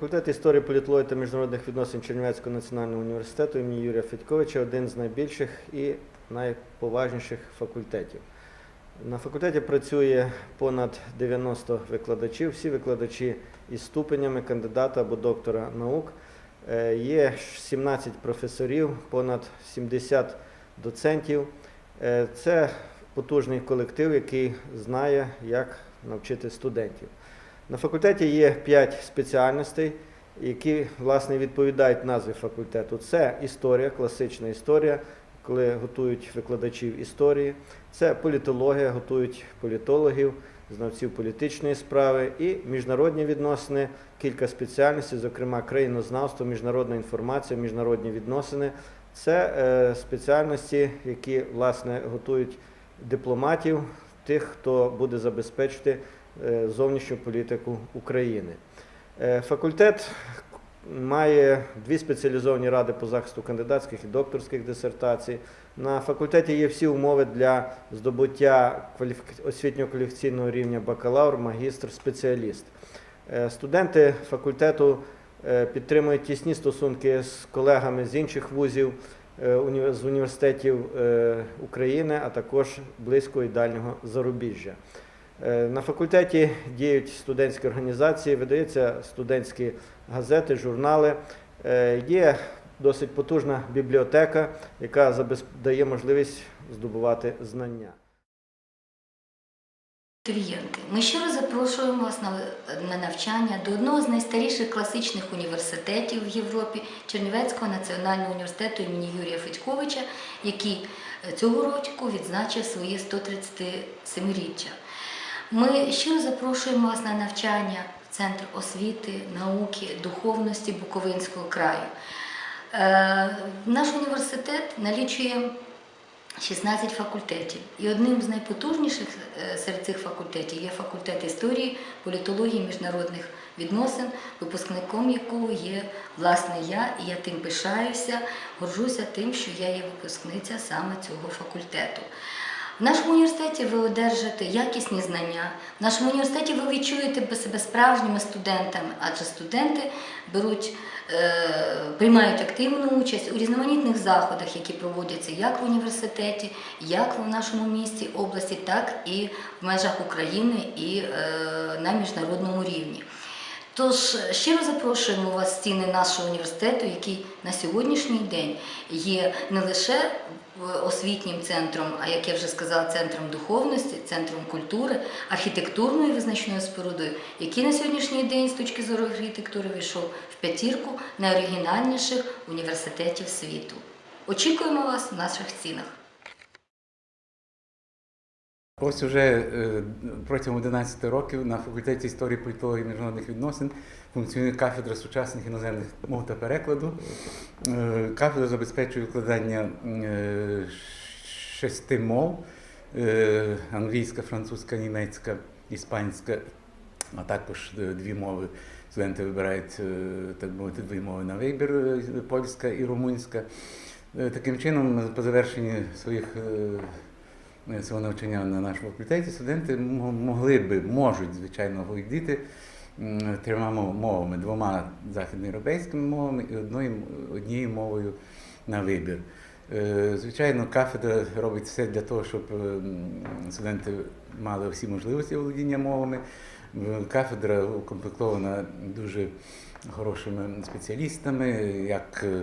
Факультет історії політології та міжнародних відносин Чернівецького національного університету імені Юрія Федьковича один з найбільших і найповажніших факультетів. На факультеті працює понад 90 викладачів, всі викладачі із ступенями кандидата або доктора наук. Е, Є 17 професорів, понад 70 доцентів. Е, Це потужний колектив, який знає, як навчити студентів. На факультеті є 5 спеціальностей, які власне відповідають назві факультету. Це історія, класична історія, коли готують викладачів історії. Це політологія, готують політологів, знавців політичної справи і міжнародні відносини, кілька спеціальностей, зокрема країнознавство, міжнародна інформація, міжнародні відносини. Це е, спеціальності, які власне готують дипломатів, тих, хто буде забезпечити зовнішню політику України. Е, Факультет має дві спеціалізовані ради по захисту кандидатських і докторських дисертацій. На факультеті є всі умови для здобуття кваліфік- освітньо-кваліфікаційного рівня бакалавр, магістр, спеціаліст. Е, Студенти факультету е, підтримують тісні стосунки з колегами з інших вузів, е, з університетів е, України, а також близького і дальнього зарубіжжя. Е, На факультеті діють студентські організації, видаються студентські газети, журнали. Е, Є досить потужна бібліотека, яка дає можливість здобувати знання. Абітурієнти, ми щиро запрошуємо вас на, на навчання до одного з найстаріших класичних університетів в Європі Чернівецького національного університету імені Юрія Федьковича, який е, цього року відзначив своє 137-річчя. Ми щиро запрошуємо вас на навчання в Центр освіти, науки, духовності Буковинського краю. Е, Наш університет налічує 16 факультетів. І одним з найпотужніших е, серед цих факультетів є факультет історії, політології, міжнародних відносин, випускником якого є власне я, і я тим пишаюся, горжуся тим, що я є випускниця саме цього факультету. В нашому університеті ви одержите якісні знання. В нашому університеті ви відчуєте себе справжніми студентами, адже студенти беруть, е, приймають активну участь у різноманітних заходах, які проводяться як в університеті, як в нашому місті, області, так і в межах України і е, на міжнародному рівні. Тож щиро запрошуємо вас в стіни нашого університету, який на сьогоднішній день є не лише освітнім центром, а як я вже сказала, центром духовності, центром культури, архітектурною визначною спорудою, який на сьогоднішній день з точки зору архітектури вийшов в п'ятірку найоригінальніших університетів світу. Очікуємо вас в наших стінах. Ось уже е, протягом 11 років на факультеті історії політології і міжнародних відносин функціонує кафедра сучасних іноземних мов та перекладу. Е, Кафедра забезпечує викладання е, шести мов: англійська, французька, німецька, іспанська, а також дві мови. Студенти вибирають, так мовити, дві мови на вибір польська і румунська. Таким чином, по завершенні своїх е, свого навчання на нашому факультеті студенти могли би, можуть, звичайно, володіти трьома мовами, двома західноєвропейськими мовами і одною, однією мовою на вибір. Е, Звичайно, кафедра робить все для того, щоб студенти мали всі можливості володіння мовами. Е, Кафедра укомплектована дуже хорошими спеціалістами, як е,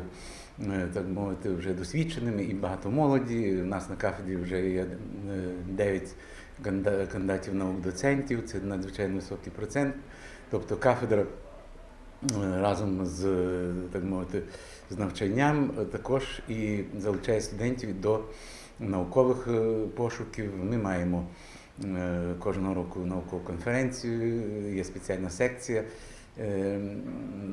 е, так мовити, вже досвідченими і багато молоді. У нас на кафедрі вже є 9 кандидатів наук доцентів, це надзвичайно високий процент. Тобто кафедра е, разом з е, так мовити, з навчанням е, також і залучає студентів до наукових е, пошуків. Ми маємо е, кожного року наукову конференцію, є спеціальна секція, е,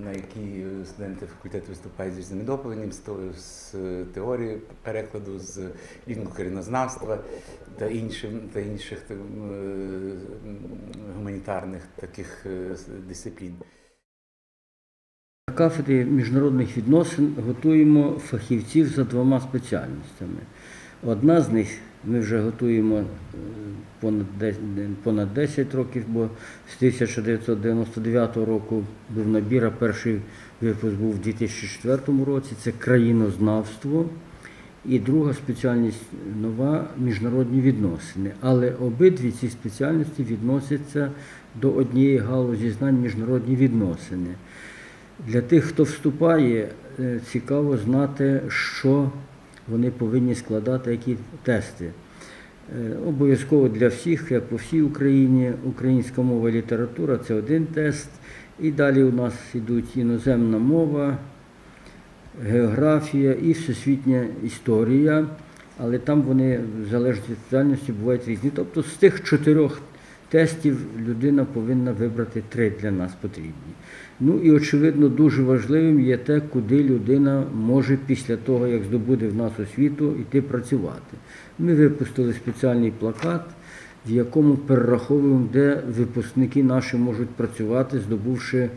на якій студенти факультету виступають з різними доповідями, з теорії перекладу, з лінгвокорінознавства та іншим та інших е, гуманітарних таких е, дисциплін. На кафедрі міжнародних відносин готуємо фахівців за двома спеціальностями. Одна з них ми вже готуємо е, понад 10, понад 10 років, бо з 1999 року був набір, а перший випуск був у 2004 році. Це країнознавство. І друга спеціальність нова міжнародні відносини. Але обидві ці спеціальності відносяться до однієї галузі знань міжнародні відносини. Для тих, хто вступає, е, цікаво знати, що вони повинні складати, які тести. Е, Обов'язково для всіх, як по всій Україні, українська мова і література це один тест. І далі у нас йдуть іноземна мова, географія і всесвітня історія, але там вони в залежності від спеціальності бувають різні. Тобто з тих чотирьох тестів людина повинна вибрати три для нас потрібні. Ну і очевидно, дуже важливим є те, куди людина може після того, як здобуде в нас освіту, йти працювати. Ми випустили спеціальний плакат, в якому перераховуємо, де випускники наші можуть працювати, здобувши е,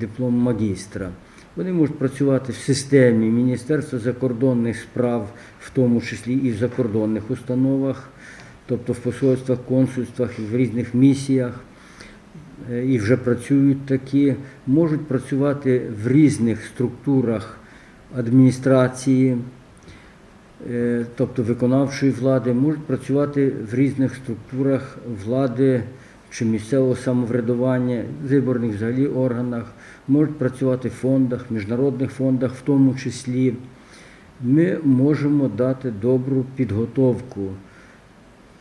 диплом магістра. Вони можуть працювати в системі Міністерства закордонних справ, в тому числі і в закордонних установах, тобто в посольствах, консульствах, в різних місіях. Е, І вже працюють такі, можуть працювати в різних структурах адміністрації, е, тобто виконавчої влади, можуть працювати в різних структурах влади чи місцевого самоврядування, виборних взагалі органах, можуть працювати в фондах, міжнародних фондах, в тому числі. Ми можемо дати добру підготовку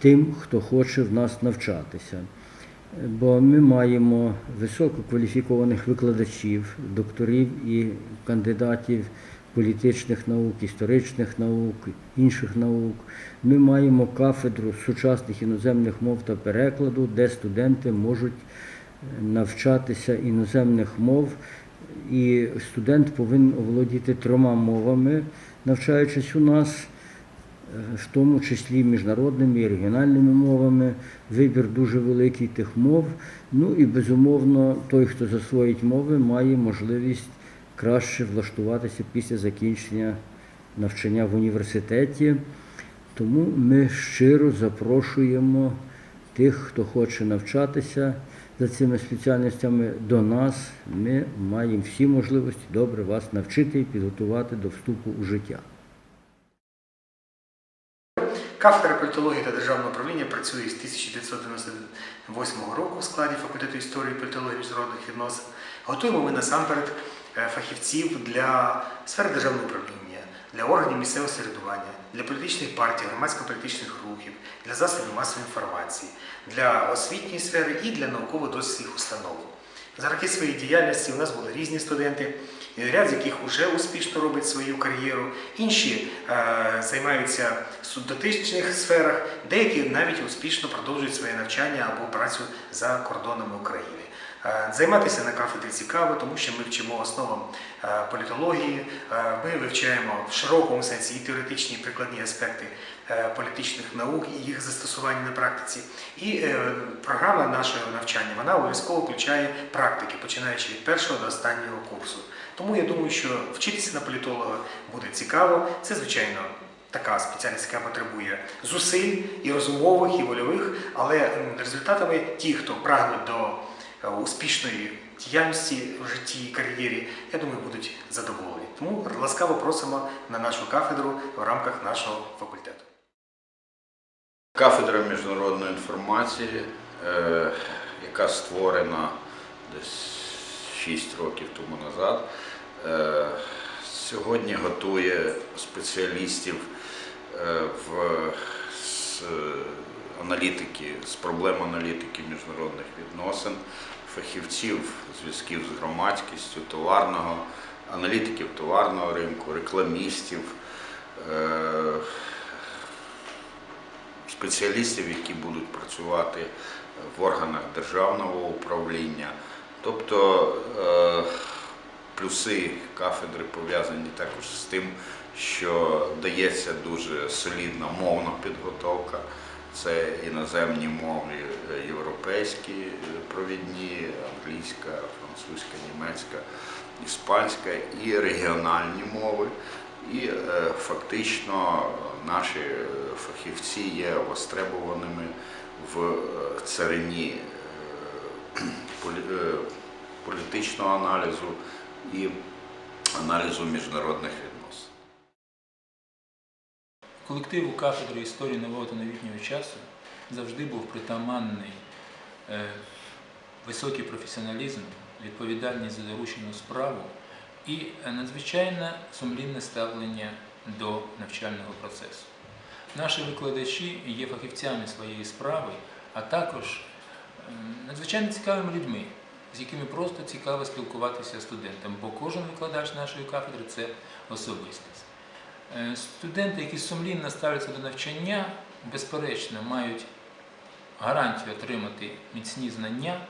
тим, хто хоче в нас навчатися. Бо ми маємо висококваліфікованих викладачів, докторів і кандидатів політичних наук, історичних наук, інших наук. Ми маємо кафедру сучасних іноземних мов та перекладу, де студенти можуть е, навчатися іноземних мов. І студент повинен оволодіти трьома мовами, навчаючись у нас в тому числі міжнародними і регіональними мовами, вибір дуже великий тих мов. Ну і безумовно, той, хто засвоїть мови, має можливість краще влаштуватися після закінчення навчання в університеті. Тому ми щиро запрошуємо тих, хто хоче навчатися за цими спеціальностями до нас. Ми маємо всі можливості добре вас навчити і підготувати до вступу у життя. Кафедра політології та державного управління працює з 1998 року в складі факультету історії, політології міжнародних відносин. Готуємо ми насамперед е, фахівців для сфери державного управління, для органів місцевого самоврядування, для політичних партій, громадсько-політичних рухів, для засобів масової інформації, для освітньої сфери і для науково-дослідних установ. За роки своєї діяльності у нас були різні студенти, ряд з яких вже успішно робить свою кар'єру, інші е, займаються в суддотичних сферах, деякі навіть успішно продовжують своє навчання або працю за кордонами України. Е, Займатися на кафедрі цікаво, тому що ми вчимо основам е, політології, ми вивчаємо в широкому сенсі і теоретичні і прикладні аспекти політичних наук і їх застосування на практиці. І е, програма нашого навчання вона обов'язково включає практики, починаючи від першого до останнього курсу. Тому я думаю, що вчитися на політолога буде цікаво. Це, звичайно, така спеціальність, яка потребує зусиль і розумових, і вольових, але результатами ті, хто прагнуть до е, успішної діяльності в житті і кар'єрі, я думаю, будуть задоволені. Тому ласкаво просимо на нашу кафедру в рамках нашого факультету. Кафедра міжнародної інформації, е, яка створена десь 6 років тому назад, е, сьогодні готує спеціалістів е, в аналітики, з проблем аналітики міжнародних відносин, фахівців зв'язків з громадськістю, товарного, аналітиків товарного ринку, рекламістів. Спеціалістів, які будуть працювати в органах державного управління. Тобто е, плюси кафедри пов'язані також з тим, що дається дуже солідна мовна підготовка. Це іноземні мови е, європейські е, провідні, англійська, французька, німецька. іспанська, і регіональні мови. І е, фактично наші е, фахівці є востребованими в е, царині полі- політичного аналізу і аналізу міжнародних відносин. Колективу кафедри історії нового та новітнього часу завжди був притаманний високий професіоналізм, відповідальність за доручену справу і е, надзвичайне сумлінне ставлення до навчального процесу. Наші викладачі є фахівцями своєї справи, а також е, надзвичайно цікавими людьми, з якими просто цікаво спілкуватися студентам, бо кожен викладач нашої кафедри це особистість. Е, Студенти, які сумлінно ставляться до навчання, безперечно, мають гарантію отримати міцні знання,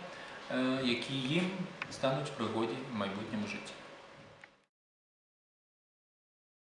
е, які їм стануть в пригоді в майбутньому житті.